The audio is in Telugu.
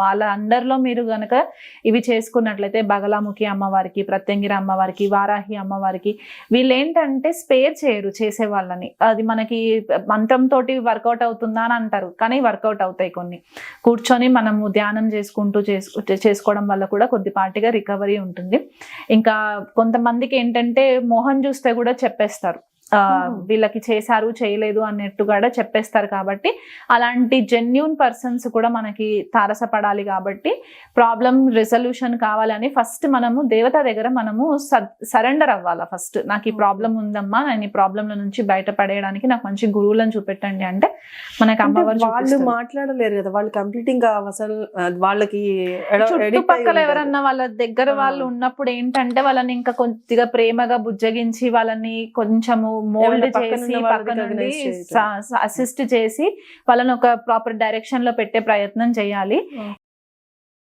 వాళ్ళ అండర్లో మీరు కనుక ఇవి చేసుకున్నట్లయితే బగలాముఖి అమ్మవారికి ప్రత్యంగిరి అమ్మవారికి వారాహి అమ్మవారికి వీళ్ళు ఏంటంటే స్పేర్ చేయరు చేసే వాళ్ళని. అది మనకి మంత్రం తోటి వర్కౌట్ అవుతుందా అని అంటారు. కానీ వర్కౌట్ అవుతాయి కొన్ని. కూర్చొని మనము ధ్యానం చేసుకుంటూ చేసుకు చేసుకోవడం వల్ల కూడా కొద్దిపాటిగా రికవరీ ఉంటుంది. ఇంకా కొంతమందికి ఏంటంటే మోహన్ చూస్తే కూడా చెప్పేస్తారు. వీళ్ళకి చేశారు చేయలేదు అన్నట్టు కూడా చెప్పేస్తారు కాబట్టి అలాంటి జెన్యున్ పర్సన్స్ కూడా మనకి తారసపడాలి కాబట్టి ప్రాబ్లం రెజల్యూషన్ కావాలని ఫస్ట్ మనము దేవత దగ్గర మనము సరెండర్ అవ్వాలా ఫస్ట్ నాకు ఈ ప్రాబ్లం ఉందమ్మా నేను ఈ ప్రాబ్లం నుంచి బయటపడేయడానికి నాకు మంచి గురువులను చూపెట్టండి అంటే మనకి అమ్మవారు వాళ్ళు. మాట్లాడలేరు కదా వాళ్ళు కంప్లీట్ ఇంకా అసలు వాళ్ళకి చుట్టుపక్కల. ఎవరన్నా వాళ్ళ దగ్గర. వాళ్ళు ఉన్నప్పుడు ఏంటంటే వాళ్ళని ఇంకా కొద్దిగా ప్రేమగా బుజ్జగించి వాళ్ళని కొంచెము మోల్డ్ పక్కన చేసి ఉన్న వాళ్ళని పక్క నుండి recognize చేయటం. అసిస్ట్ చేసి వాళ్ళని ఒక ప్రాపర్ డైరెక్షన్లో పెట్టే ప్రయత్నం చేయాలి.